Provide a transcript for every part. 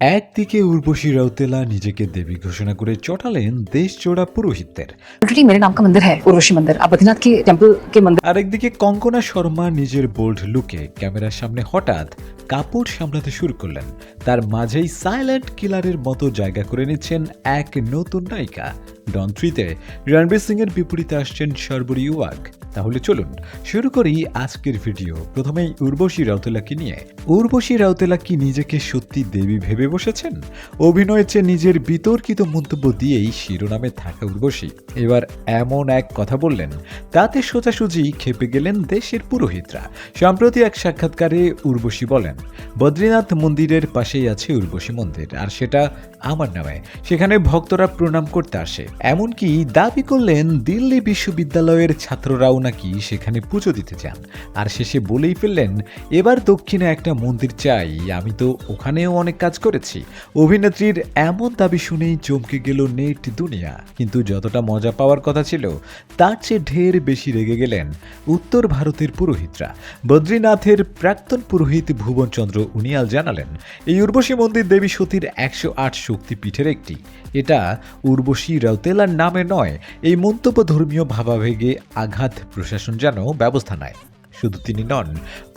একদিকে উর্বশী রাউতেলা নিজেকে দেবী ঘোষণা করে চটালেন দেশজোড়া পুরোহিতদের ऑलरेडी मेरे नाम का मंदिर है उर्वशी मंदिर आप बद्रीनाथ के टेम्पल के मंदिर আরেকদিকে কঙ্কনা শর্মা নিজের বোল্ড লুকে ক্যামেরার সামনে হঠাৎ কাপড় সামলাতে শুরু করলেন তার মাঝেই সাইলেন্ট কিলারের মতো জায়গা করে নিচ্ছেন এক নতুন নায়িকা ডন থ্রিতে রণবীর সিং এর বিপরীতে আসছেন সর্বরী ওয়াগ তাহলে চলুন শুরু করি আজকের ভিডিও। প্রথমেই উর্বশী রাউতেলাকে নিয়ে। উর্বশী রাউতেলা কি নিজেকে সত্যি দেবী ভেবে বসেছেন? অভিনয়ের চেয়ে নিজের বিতর্কিত মন্তব্য দিয়েই শিরোনামে থাকা উর্বশী। এবার এমন এক কথা বললেন, তাতে সোজাসুজি খেপে গেলেন দেশের পুরোহিতরা। সম্প্রতি এক সাক্ষাৎকারে উর্বশী বলেন, বদ্রীনাথ মন্দিরের পাশেই আছে উর্বশী মন্দির, আর সেটা আমার নামে। সেখানে ভক্তরা প্রণাম করতে আসে। এমনকি দাবি করলেন দিল্লি বিশ্ববিদ্যালয়ের ছাত্ররাও নাকি সেখানে পুজো দিতে চান। আর শেষে বলেই ফেললেন, এবার দক্ষিণে একটা মন্দির চাই, আমি তো ওখানেও অনেক কাজ করেছি। অভিনেত্রীর এমন দাবি শুনেই চমকে গেল নেট দুনিয়া। কিন্তু যতটা মজা পাওয়ার কথা ছিল, তার চেয়ে ঢের বেশি রেগে গেলেন উত্তর ভারতের পুরোহিতরা। বদ্রীনাথের প্রাক্তন পুরোহিত ভুবনচন্দ্র উনিয়াল জানালেন, এই উর্বশী মন্দির দেবী সতীর একশো আট শক্তিপীঠের একটি। এটা উর্বশী রাউতেলার নামে নয়, এই মন্তব্য ধর্মীয় ভাবাবেগে আঘাত প্রশাসন যেন ব্যবস্থা নেয়। শুধু তিনি নন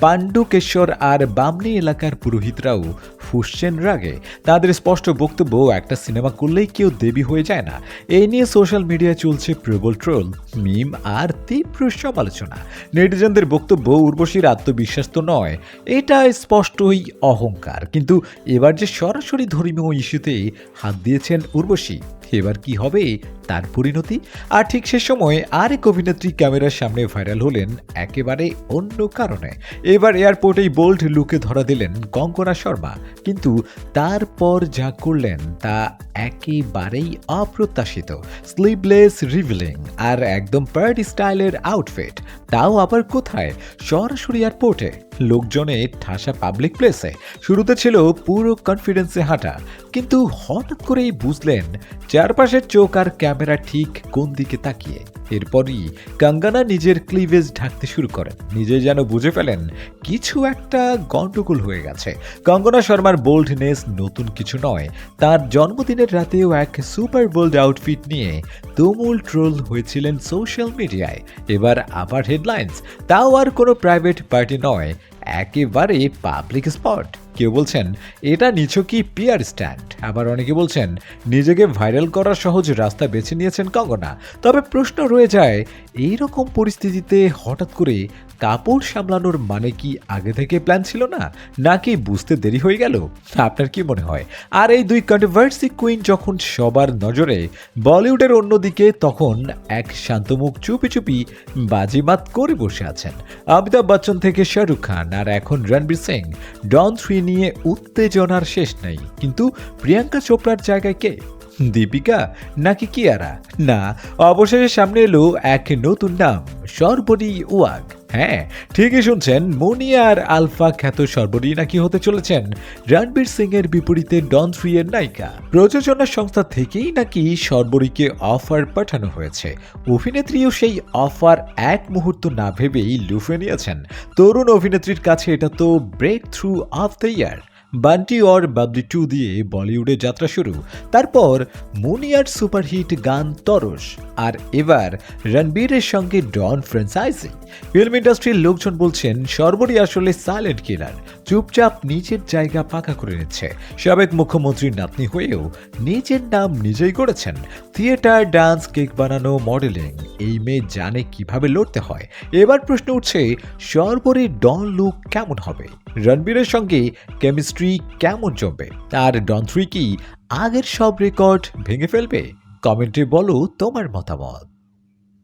পাণ্ডুকেশ্বর আর বামনি এলাকার পুরোহিতরাও ফুসছেন রাগে। তাদের স্পষ্ট বক্তব্য, একটা সিনেমা করলেই কেউ দেবী হয়ে যায় না। এই নিয়ে সোশ্যাল মিডিয়ায় চলছে প্রবল ট্রোল, মিম আর তীব্র সমালোচনা। নেটিজেনদের বক্তব্য, উর্বশীর আত্মবিশ্বাস তো নয় এটা স্পষ্টই অহংকার। কিন্তু এবার যে সরাসরি ধর্মীয় ইস্যুতে হাত দিয়েছেন উর্বশী এবার কি হবে তার পরিণতি? আর ঠিক সে সময় আরেক অভিনেত্রী ক্যামেরার সামনে ভাইরাল হলেন একেবারে অন্য কারণে। এবার এয়ারপোর্টেই বোল্ড লুকে ধরা দিলেন কঙ্কনা শর্মা। কিন্তু তারপর যা করলেন তা একেবারেই অপ্রত্যাশিত। স্লিভলেস রিভিলিং আর একদম পার্টি স্টাইলের আউটফিট তাও আবার কোথায়? সরাসরি এয়ারপোর্টে লোকজনে ঠাসা পাবলিক প্লেসে শুরুতে ছিল পুরো কনফিডেন্সে হাঁটা। কিন্তু হঠাৎ করেই বুঝলেন, চারপাশের চোখ আর ক্যামেরা ঠিক কোন দিকে তাকিয়ে। এরপরই কাঙ্গানা নিজের ক্লিভেজ ঢাকতে শুরু করেন। নিজে যেন বুঝে ফেলেন, কিছু একটা গন্ডগোল হয়ে গেছে। কঙ্গনা শর্মার বোল্ডনেস নতুন কিছু নয়। তার জন্মদিনের রাতেও এক সুপার বোল্ড আউটফিট নিয়ে তুমুল ট্রোল হয়েছিলেন সোশ্যাল মিডিয়ায় এবার আবার হেডলাইন্স তাও আর কোনো প্রাইভেট পার্টি নয়, একেবারে পাবলিক স্পট কেউ বলছেন, এটা নিছকই পিয়ার স্ট্যান্ড? আবার অনেকে বলছেন, নিজেকে ভাইরাল করার সহজ রাস্তা বেছে নিয়েছেন কঙ্গনা তবে প্রশ্ন রয়ে যায় এই রকম পরিস্থিতিতে হঠাৎ করে কাপড় সামলানোর মানে কি আগে থেকে প্ল্যান ছিল না? নাকি বুঝতে দেরি হয়ে গেল? আপনার কি মনে হয়? আর এই দুই কন্ট্রোভার্সি কুইন যখন সবার নজরে, বলিউডের অন্যদিকে তখন এক শান্তমুখ চুপি চুপি বাজিমাত করে বসে আছেন। অমিতাভ বচ্চন থেকে শাহরুখ খান আর এখন রণবীর সিং। ডন থ্রি নিয়ে উত্তেজনার শেষ নেই। কিন্তু প্রিয়াঙ্কা চোপড়ার জায়গায় কে? দীপিকা? নাকি কিয়ারা? না, অবশেষে সামনে এলো এক নতুন নাম, সর্বরী ওয়াগ। হ্যাঁ ঠিকই শুনছেন মুনিয়া আর আলফা খ্যাত সর্বরী নাকি হতে চলেছেন? রণবীর সিং এর বিপরীতে ডন থ্রি এর নায়িকা। প্রযোজনা সংস্থা থেকেই নাকি সর্বরীকে অফার পাঠানো হয়েছে। অভিনেত্রীও সেই অফার এক মুহূর্ত না ভেবেই লুফে নিয়েছেন। তরুণ অভিনেত্রীর কাছে এটা তো breakthrough of the year Bunty Aur Babli two দিয়ে বলিউডে যাত্রা শুরু। তারপর মুনিয়ার সুপারহিট গান তরস। আর এবার রণবীরের সঙ্গে ডন ফ্র্যাঞ্চাইজি ফিল্ম ইন্ডাস্ট্রির লোকজন বলছেন সর্বরী আসলে সাইলেন্ট কিলার। চুপচাপ নিজের জায়গা পাকা করে নিচ্ছে। সাবেক মুখ্যমন্ত্রীর নাতনি হয়েও নিজের নাম নিজেই করেছেন থিয়েটার, ডান্স, কেক বানানো, মডেলিং, এই মেয়ে জানে কীভাবে লড়তে হয়। এবার প্রশ্ন উঠছে সর্বরী ডন লুক কেমন হবে? রণবীরের সঙ্গে কেমিস্ট্রি কেমন জমবে? তার ডন থ্রি কি আগের সব রেকর্ড ভেঙে ফেলবে? কমেন্টে বলো তোমার মতামত।